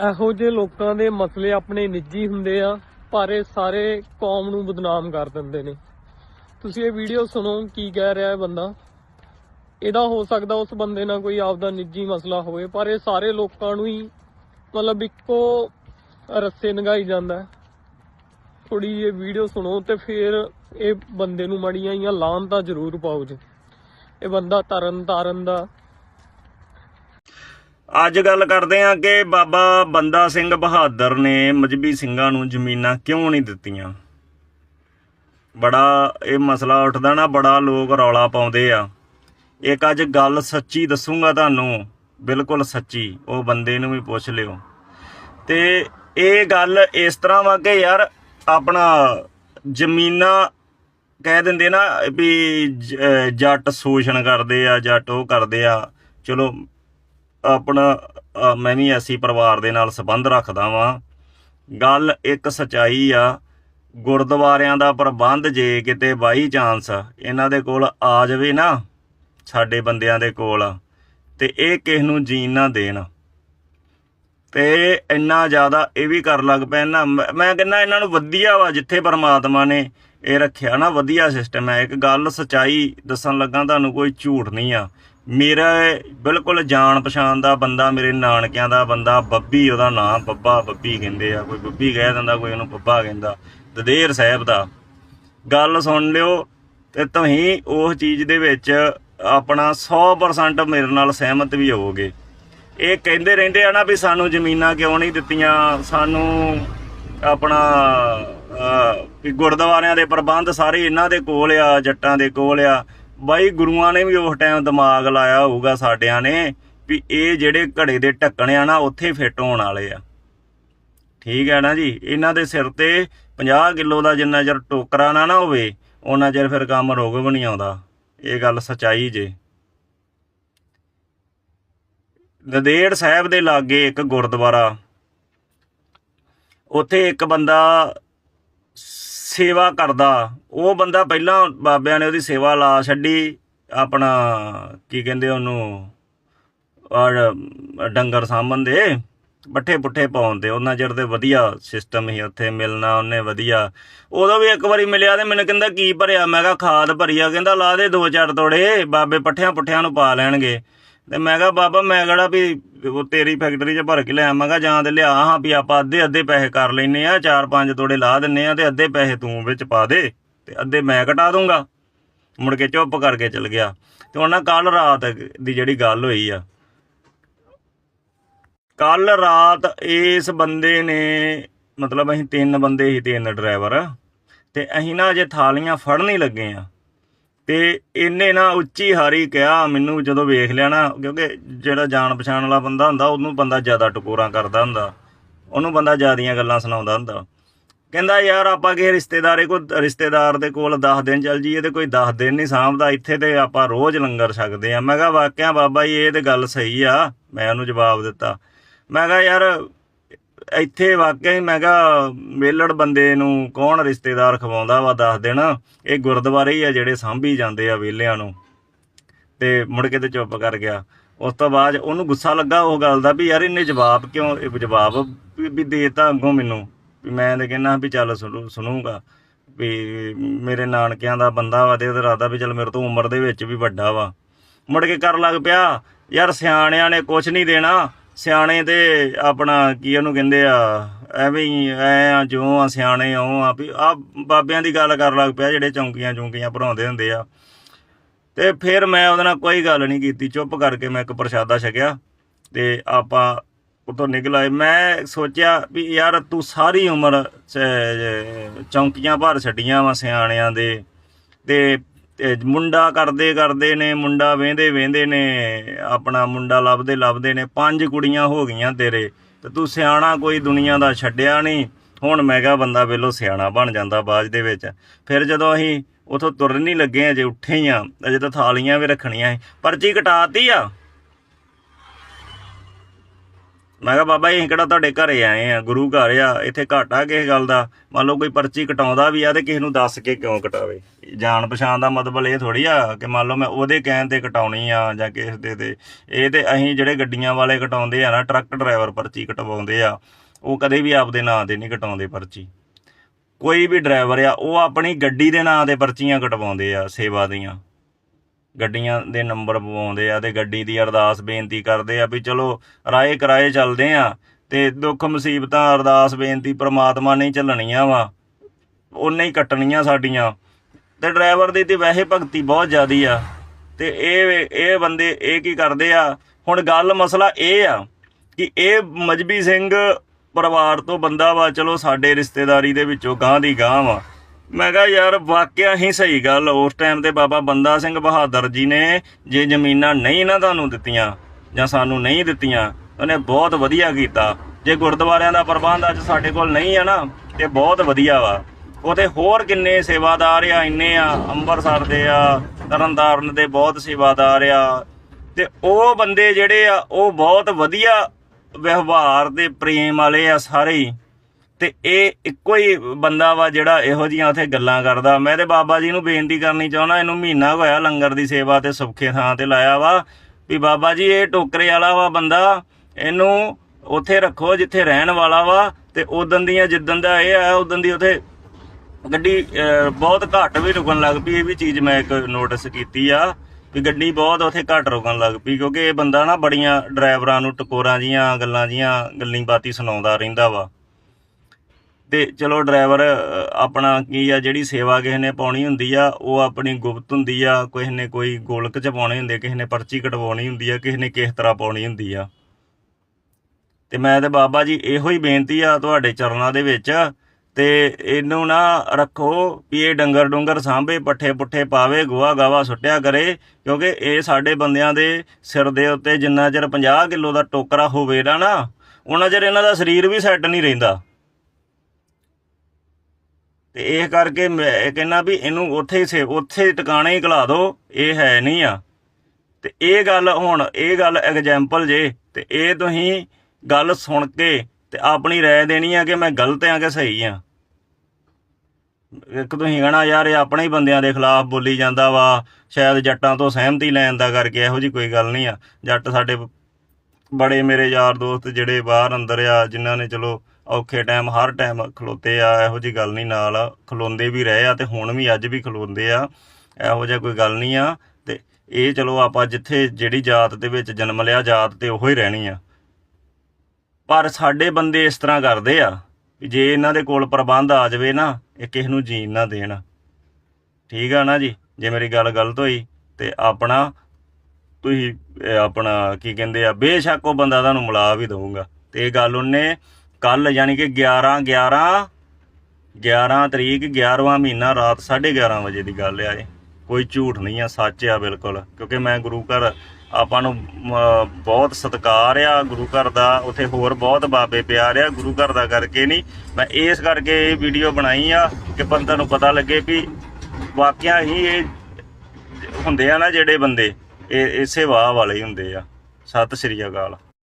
ਇਹੋ ਜਿਹੇ ਲੋਕਾਂ ਦੇ ਮਸਲੇ ਆਪਣੇ ਨਿੱਜੀ ਹੁੰਦੇ ਆ, ਪਰ ਇਹ ਸਾਰੇ ਕੌਮ ਨੂੰ ਬਦਨਾਮ ਕਰ ਦਿੰਦੇ ਨੇ। ਤੁਸੀਂ ਇਹ ਵੀਡੀਓ ਸੁਣੋ, ਕੀ ਕਹਿ ਰਿਹਾ ਹੈ ਬੰਦਾ। ਇਹਦਾ ਹੋ ਸਕਦਾ ਉਸ ਬੰਦੇ ਨਾਲ ਕੋਈ ਆਪਦਾ ਨਿੱਜੀ ਮਸਲਾ ਹੋਵੇ, ਪਰ ਇਹ ਸਾਰੇ ਲੋਕਾਂ ਨੂੰ ਹੀ ਮਤਲਬ ਇੱਕੋ ਰੱਸੇ ਨਗਾਈ ਜਾਂਦਾ ਥੋੜੀ ਜਿਹੀ ਵੀਡੀਓ ਸੁਣੋ ਤੇ ਫਿਰ ਇਹ ਬੰਦੇ ਨੂੰ ਮੜੀਆਂ ਜਾਂ ਲਾਹਨਤਾਂ ਜ਼ਰੂਰ ਪਾਓ ਜੀ। ਇਹ ਬੰਦਾ ਤਰਨ ਤਾਰਨ ਦਾ ਅੱਜ ਗੱਲ ਕਰਦੇ ਹਾਂ ਕਿ ਬਾਬਾ ਬੰਦਾ ਸਿੰਘ ਬਹਾਦਰ ਨੇ ਮਜਬੀ ਸਿੰਘਾਂ ਨੂੰ ਜ਼ਮੀਨਾਂ ਕਿਉਂ ਨਹੀਂ ਦਿੱਤੀਆਂ? ਬੜਾ ਇਹ ਮਸਲਾ ਉੱਠਦਾ ਨਾ, ਬੜਾ ਲੋਕ ਰੌਲਾ ਪਾਉਂਦੇ ਆ। ਇੱਕ ਅੱਜ ਗੱਲ ਸੱਚੀ ਦੱਸੂਗਾ ਤੁਹਾਨੂੰ, ਬਿਲਕੁਲ ਸੱਚੀ, ਉਹ ਬੰਦੇ ਨੂੰ ਵੀ ਪੁੱਛ ਲਿਓ। ਤੇ ਇਹ ਗੱਲ ਇਸ ਤਰ੍ਹਾਂ ਵਾ ਕਿ ਯਾਰ ਆਪਣਾ ਜ਼ਮੀਨਾਂ ਕਹਿ ਦਿੰਦੇ ਨਾ ਵੀ ਜੱਟ ਸ਼ੋਸ਼ਣ ਕਰਦੇ ਆ, ਜੱਟ ਉਹ ਕਰਦੇ ਆ। ਚਲੋ ਆਪਣਾ ਮੈਂ ਵੀ ਐਸੀ ਪਰਿਵਾਰ ਦੇ ਨਾਲ ਸੰਬੰਧ ਰੱਖਦਾ ਵਾਂ। ਗੱਲ ਇੱਕ ਸਚਾਈ ਆ, ਗੁਰਦੁਆਰਿਆਂ ਦਾ ਪ੍ਰਬੰਧ ਜੇ ਕਿਤੇ ਬਾਈ ਚਾਂਸ ਇਹਨਾਂ ਦੇ ਕੋਲ ਆ ਜਾਵੇ ਨਾ, ਸਾਡੇ ਬੰਦਿਆਂ ਦੇ ਕੋਲ, ਤੇ ਇਹ ਕਿਸ ਨੂੰ ਜੀਣ ਨਾ ਦੇਣ। ਤੇ ਇੰਨਾ ਜ਼ਿਆਦਾ ਇਹ ਵੀ ਕਰ ਲੱਗ ਪਏ ਨਾ, ਮੈਂ ਮੈਂ ਕਹਿੰਦਾ ਇਹਨਾਂ ਨੂੰ ਵਧੀਆ ਵਾ, ਜਿੱਥੇ ਪਰਮਾਤਮਾ ਨੇ ਇਹ ਰੱਖਿਆ ਨਾ, ਵਧੀਆ ਸਿਸਟਮ ਹੈ। ਇੱਕ ਗੱਲ ਸਚਾਈ ਦੱਸਣ ਲੱਗਾ, ਤੁਹਾਨੂੰ ਕੋਈ ਝੂਠ ਨਹੀਂ ਆ। ਮੇਰਾ ਬਿਲਕੁਲ ਜਾਣ ਪਛਾਣ ਦਾ ਬੰਦਾ, ਮੇਰੇ ਨਾਨਕਿਆਂ ਦਾ ਬੰਦਾ, ਬੱਬੀ ਉਹਦਾ ਨਾਂ ਬੱਬਾ ਬੱਬੀ ਕਹਿੰਦੇ ਆ, ਕੋਈ ਬੱਬੀ ਕਹਿ ਦਿੰਦਾ, ਕੋਈ ਉਹਨੂੰ ਬੱਬਾ ਕਹਿੰਦਾ, ਦਦੇਰ ਸਾਹਿਬ ਦਾ। ਗੱਲ ਸੁਣ ਲਿਓ ਤੇ ਤੁਸੀਂ ਉਹ ਚੀਜ਼ ਦੇ ਵਿੱਚ ਆਪਣਾ 100% ਮੇਰੇ ਨਾਲ ਸਹਿਮਤ ਵੀ ਹੋਵੋਗੇ। ਇਹ ਕਹਿੰਦੇ ਰਹਿੰਦੇ ਆ ਨਾ ਵੀ ਸਾਨੂੰ ਜ਼ਮੀਨਾਂ ਕਿਉਂ ਨਹੀਂ ਦਿੱਤੀਆਂ, ਸਾਨੂੰ ਆਪਣਾ ਵੀ ਗੁਰਦੁਆਰਿਆਂ ਦੇ ਪ੍ਰਬੰਧ ਸਾਰੇ ਇਹਨਾਂ ਦੇ ਕੋਲ ਆ, ਜੱਟਾਂ ਦੇ ਕੋਲ ਆ। ਬਾਈ ਗੁਰੂਆਂ ਨੇ ਵੀ ਉਸ ਟਾਈਮ ਦਿਮਾਗ ਲਾਇਆ ਹੋਊਗਾ ਸਾਡਿਆਂ ਨੇ ਵੀ ਇਹ ਜਿਹੜੇ ਘੜੇ ਦੇ ਢੱਕਣ ਆ ਨਾ, ਉੱਥੇ ਫਿੱਟ ਹੋਣ ਵਾਲੇ ਆ। ਠੀਕ ਹੈ ਨਾ ਜੀ? ਇਹਨਾਂ ਦੇ ਸਿਰ ਤੇ 50 ਕਿਲੋ ਦਾ ਜਿੰਨਾ ਚਿਰ ਟੋਕਰਾ ਨਾ ਨਾ ਹੋਵੇ ਉਹਨਾਂ ਚਿਰ ਫਿਰ ਕੰਮ ਰੋਗ ਵੀ ਨਹੀਂ ਆਉਂਦਾ। ਇਹ ਗੱਲ ਸਚਾਈ ਜੇ। ਨਦੇੜ ਸਾਹਿਬ ਦੇ ਲਾਗੇ ਇੱਕ ਗੁਰਦੁਆਰਾ, ਉੱਥੇ ਇੱਕ ਬੰਦਾ ਸੇਵਾ ਕਰਦਾ। ਉਹ ਬੰਦਾ ਪਹਿਲਾਂ ਬਾਬਿਆਂ ਨੇ ਉਹਦੀ ਸੇਵਾ ਲਾ ਛੱਡੀ, ਆਪਣਾ ਕੀ ਕਹਿੰਦੇ ਉਹਨੂੰ, ਔਰ ਡੰਗਰ ਸਾਂਭਣ ਦੇ, ਪੱਠੇ ਪੁੱਠੇ ਪਾਉਣ ਦੇ। ਉਹਨਾਂ ਚਿਰ ਤੇ ਵਧੀਆ ਸਿਸਟਮ ਹੀ ਉੱਥੇ, ਮਿਲਣਾ ਉਹਨੇ ਵਧੀਆ। ਉਦੋਂ ਵੀ ਇੱਕ ਵਾਰੀ ਮਿਲਿਆ ਤੇ ਮੈਨੂੰ ਕਹਿੰਦਾ, ਕੀ ਭਰਿਆ? ਮੈਂ ਕਿਹਾ, ਖਾਦ ਭਰੀ ਆ। ਕਹਿੰਦਾ, ਲਾ ਦੇ ਦੋ ਚਾਰ ਤੋੜੇ, ਬਾਬੇ ਪੱਠਿਆਂ ਪੁੱਠਿਆਂ ਨੂੰ ਪਾ ਲੈਣਗੇ। ਤੇ ਮੈਂ ਕਿਹਾ, ਬਾਬਾ, ਮੈਂ ਕਿਹੜਾ ਵੀ ਉਹ ਤੇਰੀ ਫੈਕਟਰੀ 'ਚ ਭਰ ਕੇ ਲਿਆ ਮੈਂ ਕਿਹਾ, ਜਾਂ ਤੇ ਲਿਆ ਹਾਂ ਵੀ ਆਪਾਂ ਅੱਧੇ ਅੱਧੇ ਪੈਸੇ ਕਰ ਲੈਨੇ ਆ ਚਾਰ ਪੰਜ ਤੋੜੇ ਲਾ ਦਿੰਨੇ ਆ ਤੇ ਅੱਧੇ ਪੈਸੇ ਤੂੰ ਵਿੱਚ ਪਾ ਦੇ ਤੇ ਅੱਧੇ ਮੈਂ ਕਟਾ ਦੂੰਗਾ। ਮੁੜ ਕੇ ਚੁੱਪ ਕਰਕੇ ਚਲ ਗਿਆ। ਤੇ ਉਹਨਾਂ ਕੱਲ ਰਾਤ ਦੀ ਜਿਹੜੀ ਗੱਲ ਹੋਈ ਆ। ਕੱਲ ਰਾਤ ਇਸ ਬੰਦੇ ਨੇ, ਮਤਲਬ ਅਸੀਂ ਤਿੰਨ ਬੰਦੇ ਸੀ, ਤਿੰਨ ਡਰਾਈਵਰ। ਤੇ ਅਸੀਂ ਨਾ ਅਜੇ ਥਾਲੀਆਂ ਫੜਨ ਹੀ ਲੱਗੇ ਆ ਤੇ ਇਹਨੇ ਨਾ ਉੱਚੀ ਹਾਰੀ ਕਿਹਾ, ਮੈਨੂੰ ਜਦੋਂ ਵੇਖ ਲਿਆ ਨਾ, ਕਿਉਂਕਿ ਜਿਹੜਾ ਜਾਣ ਪਛਾਣ ਵਾਲਾ ਬੰਦਾ ਹੁੰਦਾ, ਉਹਨੂੰ ਬੰਦਾ ਜ਼ਿਆਦਾ ਟਕੋਰਾਂ ਕਰਦਾ ਹੁੰਦਾ। ਉਹਨੂੰ ਬੰਦਾ ਜ਼ਿਆਦੀਆਂ ਗੱਲਾਂ ਸੁਣਾਉਂਦਾ ਹੁੰਦਾ। ਕਹਿੰਦਾ, ਯਾਰ, ਆਪਾਂ ਕਿਸੇ ਰਿਸ਼ਤੇਦਾਰੇ ਕੋ ਰਿਸ਼ਤੇਦਾਰ ਦੇ ਕੋਲ 10 ਦਿਨ ਚੱਲ ਜਾਈਏ ਤੇ ਕੋਈ 10 ਦਿਨ ਨਹੀਂ ਸਾਂਭਦਾ। ਇੱਥੇ ਤੇ ਆਪਾਂ ਰੋਜ਼ ਲੰਗਰ ਛਕਦੇ ਆ। ਮੈਂ ਕਿਹਾ, ਵਾਕਿਆ ਬਾਬਾ ਜੀ, ਇਹ ਤੇ ਗੱਲ ਸਹੀ ਆ। ਮੈਂ ਉਹਨੂੰ ਜਵਾਬ ਦਿੱਤਾ। ਮੈਂ ਕਿਹਾ, ਯਾਰ ਇੱਥੇ ਵਾਕਿਆ ਹੀ ਮੈਂ ਕਿਹਾ ਮੇਲੜ ਬੰਦੇ ਨੂੰ ਕੌਣ ਰਿਸ਼ਤੇਦਾਰ ਖਵਾਉਂਦਾ ਵਾ 10 ਦਿਨ? ਇਹ ਗੁਰਦੁਆਰੇ ਹੀ ਆ ਜਿਹੜੇ ਸਾਂਭੀ ਜਾਂਦੇ ਆ ਵੇਲਿਆਂ ਨੂੰ। ਤੇ ਮੁੜ ਕੇ ਤੇ ਚੁੱਪ ਕਰ ਗਿਆ। ਉਸ ਤੋਂ ਬਾਅਦ ਉਹਨੂੰ ਗੁੱਸਾ ਲੱਗਾ ਉਹ ਗੱਲ ਦਾ ਵੀ ਯਾਰ ਇਹਨੇ ਜਵਾਬ ਕਿਉਂ, ਇਹ ਜਵਾਬ ਵੀ ਵੀ ਦੇਤਾ ਅੱਗੋਂ ਮੈਨੂੰ। ਵੀ ਮੈਂ ਤੇ ਕਹਿੰਦਾ ਵੀ ਚੱਲ ਸੁਣੂ- ਸੁਣੂਗਾ। ਵੀ ਮੇਰੇ ਨਾਨਕਿਆਂ ਦਾ ਬੰਦਾ ਵਾ ਤੇ ਉਹਦਾ ਇਰਾਦਾ ਵੀ ਚੱਲ ਮੇਰੇ ਤੋਂ ਉਮਰ ਦੇ ਵਿੱਚ ਵੀ ਵੱਡਾ ਵਾ। ਮੁੜ ਕੇ ਕਰਨ ਲੱਗ ਪਿਆ, ਯਾਰ ਸਿਆਣਿਆਂ ਨੇ ਕੁਝ ਨਹੀਂ ਦੇਣਾ। ਸਿਆਣੇ ਤੇ ਆਪਣਾ ਕੀ ਉਹਨੂੰ ਕਹਿੰਦੇ ਆ, ਐਵੇਂ ਹੀ ਐ ਆ ਜੋ ਆ, ਸਿਆਣੇ ਉਹ ਆ, ਵੀ ਆ ਬਾਬਿਆਂ ਦੀ ਗੱਲ ਕਰਨ ਲੱਗ ਪਿਆ, ਜਿਹੜੇ ਚੌਂਕੀਆਂ ਚੌਂਕੀਆਂ ਭਰਾਉਂਦੇ ਹੁੰਦੇ ਆ। ਤੇ ਫਿਰ ਮੈਂ ਉਹਦੇ ਨਾਲ ਕੋਈ ਗੱਲ ਨਹੀਂ ਕੀਤੀ, ਚੁੱਪ ਕਰਕੇ ਮੈਂ ਇੱਕ ਪ੍ਰਸ਼ਾਦਾ ਛਕਿਆ, ਤੇ ਆਪਾਂ ਉਤੋਂ ਨਿਕਲ ਆਏ। ਮੈਂ ਸੋਚਿਆ ਵੀ ਯਾਰ ਤੂੰ ਸਾਰੀ ਉਮਰ ਚੌਂਕੀਆਂ ਭਰ ਛੱਡੀਆਂ ਵਾ ਸਿਆਣਿਆਂ ਦੇ, ਤੇ ਤੇ ਮੁੰਡਾ ਕਰਦੇ ਕਰਦੇ ਨੇ, ਮੁੰਡਾ ਵੇਂਦੇ ਵੇਂਦੇ ਨੇ, ਆਪਣਾ ਮੁੰਡਾ ਲੱਭਦੇ ਲੱਭਦੇ ਨੇ, ਪੰਜ ਕੁੜੀਆਂ ਹੋ ਗਈਆਂ ਤੇਰੇ, ਤੇ ਤੂੰ ਸਿਆਣਾ ਕੋਈ ਦੁਨੀਆ ਦਾ ਛੱਡਿਆ ਨਹੀਂ। ਹੁਣ ਮੈਂ ਕਿਹਾ ਬੰਦਾ ਵੇਲੋ ਸਿਆਣਾ ਬਣ ਜਾਂਦਾ ਬਾਜ਼ ਦੇ ਵਿੱਚ। ਫਿਰ ਜਦੋਂ ਅਸੀਂ ਉਥੋਂ ਤੁਰਨ ਨਹੀਂ ਲੱਗੇ ਅਜੇ ਉੱਠੇ ਹੀ ਆ ਅਜੇ ਤਾਂ ਥਾਲੀਆਂ ਵੀ ਰੱਖਣੀਆਂ ਸੀ। ਪਰਚੀ ਕਟਾਤੀ ਆ। ਮੈਂ ਕਿਹਾ, ਬਾਬਾ ਇਹ ਕਿਹੜਾ ਤੁਹਾਡੇ ਘਰੇ ਆਏ ਆ? ਗੁਰੂ ਘਰ ਆ, ਇੱਥੇ ਘਾਟਾ ਕਿਸੇ ਗੱਲ ਦਾ? ਮੰਨ ਲਓ ਕੋਈ ਪਰਚੀ ਕਟਾਉਂਦਾ ਵੀ ਆ ਤੇ ਕਿਸੇ ਨੂੰ ਦੱਸ ਕੇ ਕਿਉਂ ਕਟਾਵੇ? ਜਾਣ ਪਛਾਣ ਦਾ ਮਤਲਬ ਇਹ ਥੋੜੀ ਆ ਕਿ ਮੰਨ ਲਓ ਮੈਂ ਉਹਦੇ ਕਹਿਣ ਤੇ ਕਟਾਉਣੀ ਆ ਜਾਂ ਕਿਸੇ ਦੇ ਤੇ। ਇਹ ਤੇ ਅਸੀਂ ਜਿਹੜੇ ਗੱਡੀਆਂ ਵਾਲੇ ਕਟਾਉਂਦੇ ਆ ਨਾ, ਟਰੱਕ ਡਰਾਈਵਰ ਪਰਚੀ ਕਟਵਾਉਂਦੇ ਆ, ਉਹ ਕਦੇ ਵੀ ਆਪਦੇ ਨਾਂ ਤੇ ਨਹੀਂ ਕਟਾਉਂਦੇ ਪਰਚੀ। ਕੋਈ ਵੀ ਡਰਾਈਵਰ ਆ, ਉਹ ਆਪਣੀ ਗੱਡੀ ਦੇ ਨਾਂ ਤੇ ਪਰਚੀਆਂ ਕਟਵਾਉਂਦੇ ਆ, ਸੇਵਾ ਦੀਆਂ। ਗੱਡੀਆਂ ਦੇ ਨੰਬਰ ਪਵਾਉਂਦੇ ਆ ਤੇ ਗੱਡੀ ਦੀ ਅਰਦਾਸ ਬੇਨਤੀ ਕਰਦੇ ਆ ਵੀ ਚਲੋ ਰਾਏ ਕਿਰਾਏ ਚੱਲਦੇ ਆ ਤੇ ਦੁੱਖ ਮੁਸੀਬਤਾਂ ਅਰਦਾਸ ਬੇਨਤੀ ਪ੍ਰਮਾਤਮਾ ਨੇ ਹੀ ਝੱਲਣੀਆਂ ਵਾ। ਉਹਨੇ ਹੀ ਕੱਟਣੀਆਂ ਸਾਡੀਆਂ। ਤੇ ਡਰਾਈਵਰ ਦੀ ਤੇ ਵੈਸੇ ਭਗਤੀ ਬਹੁਤ ਜ਼ਿਆਦੀ ਆ। ਤੇ ਇਹ ਇਹ ਬੰਦੇ ਇਹ ਕੀ ਕਰਦੇ ਆ? ਹੁਣ ਗੱਲ ਮਸਲਾ ਇਹ ਆ ਕਿ ਇਹ ਮਜਬੀ ਸਿੰਘ ਪਰਿਵਾਰ ਤੋਂ ਬੰਦਾ ਵਾ, ਚਲੋ ਸਾਡੇ ਰਿਸ਼ਤੇਦਾਰੀ ਦੇ ਵਿੱਚੋਂ ਗਾਂ ਦੀ ਗਾਂ ਵਾ। ਮੈਂ ਕਿਹਾ ਯਾਰ ਵਾਕਿਆ ਹੀ ਸਹੀ ਗੱਲ, ਉਸ ਟਾਈਮ ਤੇ ਬਾਬਾ ਬੰਦਾ ਸਿੰਘ ਬਹਾਦਰ ਜੀ ਨੇ ਜੇ ਜ਼ਮੀਨਾਂ ਨਹੀਂ ਨਾ ਤੁਹਾਨੂੰ ਦਿੱਤੀਆਂ ਜਾਂ ਸਾਨੂੰ ਨਹੀਂ ਦਿੱਤੀਆਂ, ਉਹਨੇ ਬਹੁਤ ਵਧੀਆ ਕੀਤਾ। ਜੇ ਗੁਰਦੁਆਰਿਆਂ ਦਾ ਪ੍ਰਬੰਧ ਅੱਜ ਸਾਡੇ ਕੋਲ ਨਹੀਂ ਆ ਨਾ, ਤੇ ਬਹੁਤ ਵਧੀਆ ਵਾ। ਉਥੇ ਹੋਰ ਕਿੰਨੇ ਸੇਵਾਦਾਰ ਆ, ਇੰਨੇ ਆ, ਅੰਮ੍ਰਿਤਸਰ ਦੇ ਆ, ਤਰਨਤਾਰਨ ਦੇ ਬਹੁਤ ਸੇਵਾਦਾਰ ਆ। ਤੇ ਉਹ ਬੰਦੇ ਜਿਹੜੇ ਆ, ਉਹ ਬਹੁਤ ਵਧੀਆ ਵਿਵਹਾਰ ਦੇ ਪ੍ਰੇਮ ਵਾਲੇ ਆ ਸਾਰੇ। ਹੀ ਤੇ ਇਹ ਇੱਕੋ ਹੀ ਬੰਦਾ ਵਾ ਜਿਹੜਾ ਇਹੋ ਜੀਆਂ ਉਥੇ ਗੱਲਾਂ ਕਰਦਾ। ਮੈਂ ਤੇ ਬਾਬਾ ਜੀ ਨੂੰ ਬੇਨਤੀ ਕਰਨੀ ਚਾਹੁੰਦਾ, ਇਹਨੂੰ ਮਹੀਨਾ ਕੁ ਹੋਇਆ ਲੰਗਰ ਦੀ ਸੇਵਾ ਤੇ ਸੁੱਖੇ ਥਾਂ ਤੇ ਲਾਇਆ ਵਾ, ਵੀ ਬਾਬਾ ਜੀ ਇਹ ਟੋਕਰੇ ਵਾਲਾ ਵਾ ਬੰਦਾ, ਇਹਨੂੰ ਉਥੇ ਰੱਖੋ ਜਿੱਥੇ ਰਹਿਣ ਵਾਲਾ ਵਾ ਤੇ ਉਦੋਂ ਦੀਆਂ ਜਿੱਦਣ ਦਾ ਇਹ ਆ ਉਦੋਂ ਦੀ ਉਥੇ ਗੱਡੀ ਬਹੁਤ ਘੱਟ ਵੀ ਰੁਕਣ ਲੱਗ ਪਈ, ਇਹ ਵੀ ਚੀਜ਼ ਮੈਂ ਇੱਕ ਨੋਟਿਸ ਕੀਤੀ ਆ ਵੀ ਗੱਡੀ ਬਹੁਤ ਉੱਥੇ ਘੱਟ ਰੁਕਣ ਲੱਗ ਪਈ, ਕਿਉਂਕਿ ਇਹ ਬੰਦਾ ਨਾ ਬੜੀਆਂ ਡਰਾਈਵਰਾਂ ਨੂੰ ਟਕੋਰਾਂ ਜੀਆਂ, ਗੱਲਾਂ ਜੀਆਂ, ਗੱਲਾਂ ਬਾਤੀ ਸੁਣਾਉਂਦਾ ਰਹਿੰਦਾ ਵਾ। ਤੇ ਚਲੋ ਡਰਾਈਵਰ ਆਪਣਾ ਕੀ ਆ, ਜਿਹੜੀ ਸੇਵਾ ਕਿਸੇ ਨੇ ਪਾਉਣੀ ਹੁੰਦੀ ਆ, ਉਹ ਆਪਣੀ ਗੁਪਤ ਹੁੰਦੀ ਆ, ਕਿਸੇ ਨੇ ਕੋਈ ਗੋਲਕ ਚ ਪਾਉਣੇ ਹੁੰਦੇ, ਕਿਸੇ ਨੇ ਪਰਚੀ ਕਟਵਾਉਣੀ ਹੁੰਦੀ ਆ, ਕਿਸੇ ਨੇ ਕਿਸ ਤਰ੍ਹਾਂ ਪਾਉਣੀ ਹੁੰਦੀ ਆ। ਤੇ ਮੈਂ ਤੇ ਬਾਬਾ ਜੀ ਇਹੋ ਹੀ ਬੇਨਤੀ ਆ ਤੁਹਾਡੇ ਚਰਨਾਂ ਦੇ ਵਿੱਚ, ਤੇ ਇਹਨੂੰ ਨਾ ਰੱਖੋ ਵੀ ਇਹ ਡੰਗਰ ਡੁੰਗਰ ਸਾਂਭੇ, ਪੱਠੇ ਪੁੱਠੇ ਪਾਵੇ, ਗੋਹਾ ਗਾਵਾ ਸੁੱਟਿਆ ਕਰੇ, ਕਿਉਂਕਿ ਇਹ ਸਾਡੇ ਬੰਦਿਆਂ ਦੇ ਸਿਰ ਦੇ ਉੱਤੇ ਜਿੰਨਾ ਚਿਰ 50 ਕਿਲੋ ਦਾ ਟੋਕਰਾ ਹੋਵੇ ਨਾ, ਉਹਨਾਂ ਚਿਰ ਇਹਨਾਂ ਦਾ ਸਰੀਰ ਵੀ ਸੈੱਟ ਨਹੀਂ ਰਹਿੰਦਾ। ਤੇ ਇਹ ਕਰਕੇ ਮੈਂ ਕਹਿੰਦਾ ਵੀ ਇਹਨੂੰ ਉੱਥੇ ਹੀ ਸੇ ਉੱਥੇ ਟਿਕਾਣੇ ਹੀ ਘਲਾ ਦਿਓ, ਇਹ ਹੈ ਨਹੀਂ ਆ। ਤੇ ਇਹ ਗੱਲ ਹੁਣ, ਇਹ ਗੱਲ ਐਗਜ਼ਾਮਪਲ ਜੇ, ਤੇ ਇਹ ਤੁਸੀਂ ਗੱਲ ਸੁਣ ਕੇ ਤੇ ਆਪਣੀ ਰਾਏ ਦੇਣੀ ਆ ਕਿ ਮੈਂ ਗਲਤ ਆ ਕਿ ਸਹੀ ਆ। ਇੱਕ ਤੁਸੀਂ ਕਹਣਾ ਯਾਰ ਇਹ ਆਪਣੇ ਹੀ ਬੰਦਿਆਂ ਦੇ ਖਿਲਾਫ ਬੋਲੀ ਜਾਂਦਾ ਵਾ, ਸ਼ਾਇਦ ਜੱਟਾਂ ਤੋਂ ਸਹਿਮਤੀ ਲੈਣ ਦਾ ਕਰਕੇ ਇਹੋ ਜੀ ਕੋਈ ਗੱਲ ਨਹੀਂ ਆ। ਜੱਟ ਸਾਡੇ ਬੜੇ ਮੇਰੇ ਯਾਰ ਦੋਸਤ ਜਿਹੜੇ ਬਾਹਰ ਅੰਦਰ ਆ, ਜਿਨ੍ਹਾਂ ਨੇ ਚਲੋ ਔਖੇ ਟਾਈਮ ਹਰ ਟਾਈਮ ਖਲੋਤੇ ਆ, ਇਹੋ ਜੀ ਗੱਲ ਨਹੀਂ, ਨਾਲ ਖਲੋਂਦੇ ਵੀ ਰਹੇ ਆ ਤੇ ਹੁਣ ਵੀ ਅੱਜ ਵੀ ਖਲੋਂਦੇ ਆ, ਇਹੋ ਜਿਹਾ ਕੋਈ ਗੱਲ ਨਹੀਂ ਆ ਤੇ ਇਹ ਚਲੋ ਆਪਾਂ ਜਿੱਥੇ ਜਿਹੜੀ ਜਾਤ ਦੇ ਵਿੱਚ ਜਨਮ ਲਿਆ, ਜਾਤ ਤੇ ਉਹੋ ਹੀ ਰਹਿਣੀ ਆ। ਪਰ ਸਾਡੇ ਬੰਦੇ ਇਸ ਤਰ੍ਹਾਂ ਕਰਦੇ ਆ ਵੀ ਜੇ ਇਹਨਾਂ ਦੇ ਕੋਲ ਪ੍ਰਬੰਧ ਆ ਜਾਵੇ ਨਾ, ਇਹ ਕਿਸੇ ਨੂੰ ਜੀਣ ਨਾ ਦੇਣ। ਠੀਕ ਆ ਨਾ ਜੀ? ਜੇ ਮੇਰੀ ਗੱਲ ਗਲਤ ਹੋਈ ਤੇ ਆਪਣਾ ਤੁਸੀਂ ਆਪਣਾ ਕੀ ਕਹਿੰਦੇ ਆ, ਬੇਸ਼ੱਕ ਉਹ ਬੰਦਾ ਤੁਹਾਨੂੰ ਮਿਲਾ ਵੀ ਦਊਗਾ। ਤੇ ਇਹ ਗੱਲ ਉਹਨੇ ਕੱਲ ਯਾਨੀ ਕਿ 11 11 11 ਤਰੀਕ 11ਵਾਂ ਮਹੀਨਾ ਰਾਤ 11:30 ਵਜੇ ਦੀ ਗੱਲ ਆ ਇਹ। ਕੋਈ ਝੂਠ ਨਹੀਂ ਆ, ਸੱਚ ਆ ਬਿਲਕੁਲ। ਕਿਉਂਕਿ ਮੈਂ ਗੁਰੂ ਘਰ ਆਪਾਂ ਨੂੰ ਬਹੁਤ ਸਤਿਕਾਰ ਆ ਗੁਰੂ ਘਰ ਦਾ। ਉੱਥੇ ਹੋਰ ਬਹੁਤ ਬਾਬੇ ਪਿਆਰ ਆ, ਗੁਰੂ ਘਰ ਦਾ ਕਰਕੇ ਨਹੀਂ। ਮੈਂ ਇਸ ਕਰਕੇ ਇਹ ਵੀਡੀਓ ਬਣਾਈ ਆ ਕਿ ਬੰਦਾ ਨੂੰ ਪਤਾ ਲੱਗੇ ਵੀ ਵਾਕਿਆ ਹੀ ਇਹ ਹੁੰਦੇ ਆ ਨਾ ਜਿਹੜੇ ਬੰਦੇ, ਇਹ ਇਸੇ ਵਾਹ ਵਾਲੇ ਹੁੰਦੇ ਆ। ਸਤਿ ਸ੍ਰੀ ਅਕਾਲ।